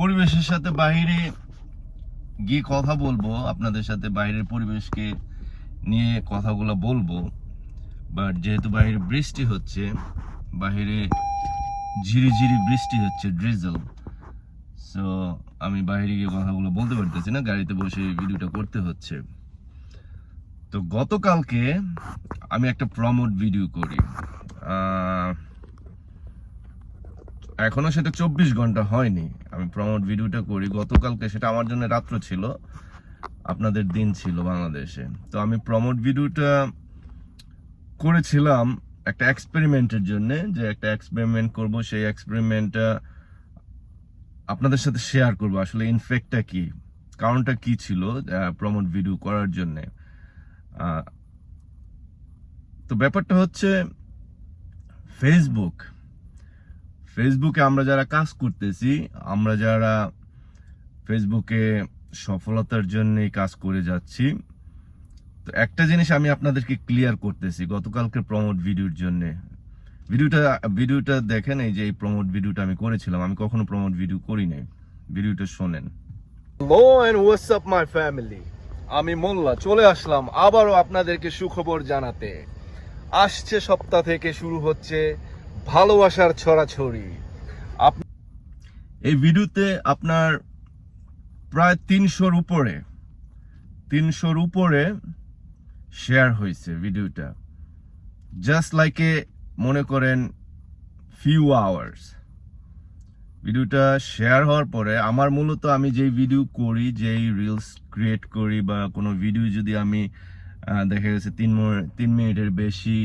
পরিবেশের সাথে বাইরে গিয়ে কথা বলব, আপনাদের সাথে বাইরের পরিবেশকে নিয়ে কথাগুলো বলব। বাট যেহেতু বাইরে বৃষ্টি হচ্ছে, বাইরে ঝিরিঝিরি বৃষ্টি হচ্ছে ড্রিজল সো আমি বাইরে গিয়ে কথাগুলো বলতে পারতেছি না, গাড়িতে বসে ভিডিওটা করতে হচ্ছে। তো গতকালকে আমি একটা প্রমোট ভিডিও করি। এখনও সেটা চব্বিশ ঘণ্টা হয়নি। আমি প্রমোট ভিডিওটা করি। গতকালকে সেটা আমার জন্য রাত্র ছিল। আপনাদের দিন ছিল বাংলাদেশে। তো আমি প্রমোট ভিডিওটা করেছিলাম একটা এক্সপেরিমেন্টের জন্য, যে একটা এক্সপেরিমেন্ট করব, সেই এক্সপেরিমেন্টটা আপনাদের সাথে শেয়ার করব। আসলে ইনফেক্টটা কি? কারণটা কি ছিল প্রমোট ভিডিও করার জন্য? তো ব্যাপারটা হচ্ছে ফেসবুক ফেসবুকে আমরা যারা কাজ করতেছি, আমরা যারা ফেসবুকে সফলতার জন্য কাজ করে যাচ্ছি, তো একটা জিনিস আমি আপনাদেরকে ক্লিয়ার করতেছি গতকালকে প্রমোট ভিডিওর জন্য। ভিডিওটা ভিডিওটা দেখেন, এই যে এই প্রমোট ভিডিওটা আমি করেছিলাম, আমি কখনো প্রমোট ভিডিও করি নাই। ভিডিওটা শোনেন। মাই ফ্যামিলি আমি মোল্লা, চলে আসলাম আবারও আপনাদেরকে সুখবর জানাতে। আসছে সপ্তাহ থেকে শুরু হচ্ছে ভালোবাসার ছড়াছড়ি। এই ভিডিওতে আপনার প্রায় তিনশোর উপরে তিনশোর উপরে শেয়ার হয়েছে ভিডিওটা। জাস্ট লাইক মনে করেন ফিউ আওয়ার্স ভিডিওটা শেয়ার হওয়ার পরে আমার মূলত আমি যেই ভিডিও করি, যেই রিলস ক্রিয়েট করি বা কোনো ভিডিও যদি আমি দেখা গেছে তিন তিন মিনিটের বেশি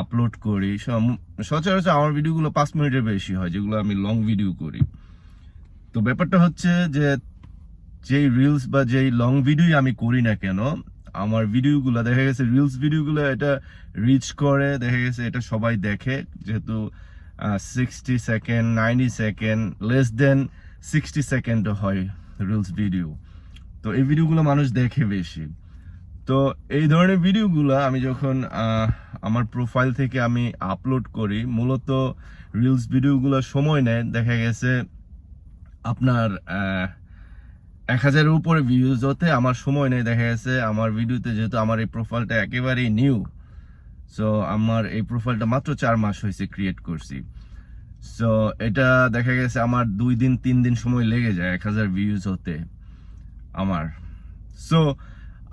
আপলোড করি। সচরাচর আমার ভিডিওগুলো পাঁচ মিনিটের বেশি হয়, যেগুলো আমি লং ভিডিও করি। তো ব্যাপারটা হচ্ছে যে, যেই রিলস বা যেই লং ভিডিও আমি করি না কেন, আমার ভিডিওগুলো, দেখা গেছে রিলস ভিডিওগুলো এটা রিচ করে, দেখা গেছে এটা সবাই দেখে, যেহেতু sixty second ninety second less than sixty second হয় রিলস ভিডিও তো এই ভিডিওগুলো মানুষ দেখে বেশি। তো এই ধরনের ভিডিওগুলো আমি যখন আমার প্রোফাইল থেকে আমি আপলোড করি। মূলত রিলস ভিডিওগুলো সময় নেয়। দেখা গেছে আপনার এক হাজারের উপরে ভিউজ হতে আমার সময় নেই দেখা গেছে আমার ভিডিওতে যেহেতু আমার এই প্রোফাইলটা একেবারেই নিউ সো আমার এই প্রোফাইলটা মাত্র চার মাস হয়েছে ক্রিয়েট করছি। সো এটা দেখা গেছে আমার দুই দিন, তিন দিন সময় লেগে যায়, এক হাজার ভিউজ হতে আমার। সো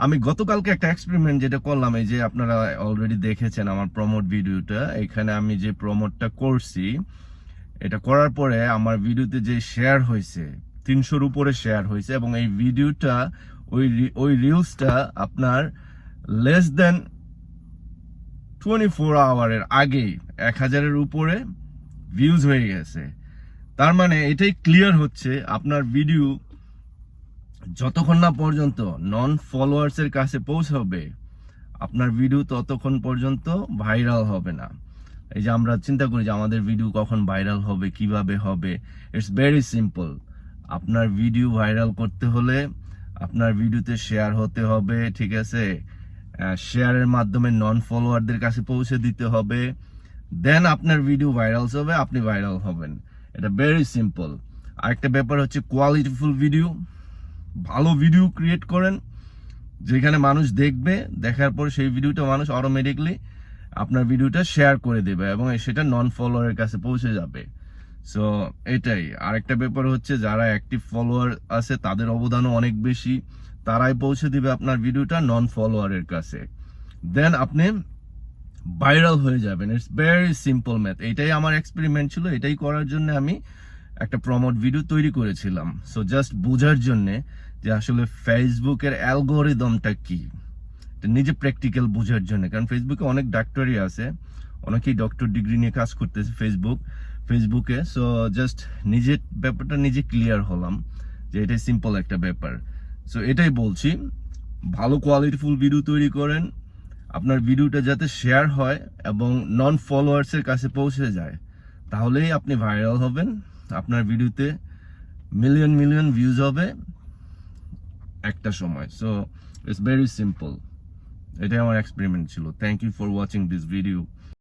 আমি গতকালকে একটা এক্সপেরিমেন্ট যেটা করলাম, এই যে আপনারা অলরেডি দেখেছেন আমার প্রমোট ভিডিওটা এখানে আমি যে প্রমোটটা করছি, এটা করার পরে আমার ভিডিওতে যে শেয়ার হয়েছে, তিনশোর উপরে শেয়ার হয়েছে এবং এই ভিডিওটা ওই ওই রিলসটা আপনার লেস দেন টোয়েন্টি ফোর আওয়ারের আগেই এক হাজারের উপরে ভিউজ হয়ে গেছে। তার মানে এটাই ক্লিয়ার হচ্ছে, আপনার ভিডিও যতক্ষণ না পর্যন্ত নন ফলোয়ার্সের কাছে পৌঁছাবে, আপনার ভিডিও ততক্ষণ পর্যন্ত ভাইরাল হবে না। এই যে আমরা চিন্তা করি যে আমাদের ভিডিও কখন ভাইরাল হবে, কীভাবে হবে ইটস ভেরি সিম্পল আপনার ভিডিও ভাইরাল করতে হলে আপনার ভিডিওতে শেয়ার হতে হবে, ঠিক আছে? শেয়ারের মাধ্যমে নন ফলোয়ারদের কাছে পৌঁছে দিতে হবে। দেন আপনার ভিডিও ভাইরাল হবে, আপনি ভাইরাল হবেন। এটা ভেরি সিম্পল আরেকটা ব্যাপার হচ্ছে কোয়ালিটিফুল ভিডিও ভালো ভিডিও ক্রিয়েট করেন, যেখানে মানুষ দেখবে, দেখার পর সেই ভিডিওটা মানুষ অটোমেটিকলি আপনার ভিডিওটা শেয়ার করে দেবে এবং সেটা নন ফলোয়ারের কাছে পৌঁছে যাবে। সো এটাই। আরেকটা ব্যাপার হচ্ছে, যারা অ্যাক্টিভ ফলোয়ার আছে, তাদের অবদানও অনেক বেশি। তারাই পৌঁছে দিবে আপনার ভিডিওটা নন ফলোয়ারের কাছে। দেন আপনি ভাইরাল হয়ে যাবেন। ইটস ভেরি সিম্পল ম্যাথ এটাই আমার এক্সপেরিমেন্ট ছিল। এটাই করার জন্য আমি একটা প্রমোট ভিডিও তৈরি করেছিলাম। সো জাস্ট বোঝার জন্য যে আসলে ফেসবুকের অ্যালগোরিদমটা কি। নিজে প্র্যাকটিক্যাল বোঝার জন্য। কারণ ফেসবুকে অনেক ডাক্তারই আছে। অনেকেই ডক্টর ডিগ্রি নিয়ে কাজ করতেছে ফেসবুক ফেসবুকে সো জাস্ট নিজের ব্যাপারটা নিজে ক্লিয়ার হলাম যে এটাই সিম্পল একটা ব্যাপার। সো এটাই বলছি। ভালো কোয়ালিটিফুল ভিডিও তৈরি করেন। আপনার ভিডিওটা যাতে শেয়ার হয় এবং নন ফলোয়ার্সের কাছে পৌঁছে যায়, তাহলেই আপনি ভাইরাল হবেন। আপনার ভিডিওতে মিলিয়ন মিলিয়ন ভিউজ হবে একটা সময়। সো ইটস ভেরি সিম্পল এটাই আমার এক্সপেরিমেন্ট ছিল। Thank you for watching this video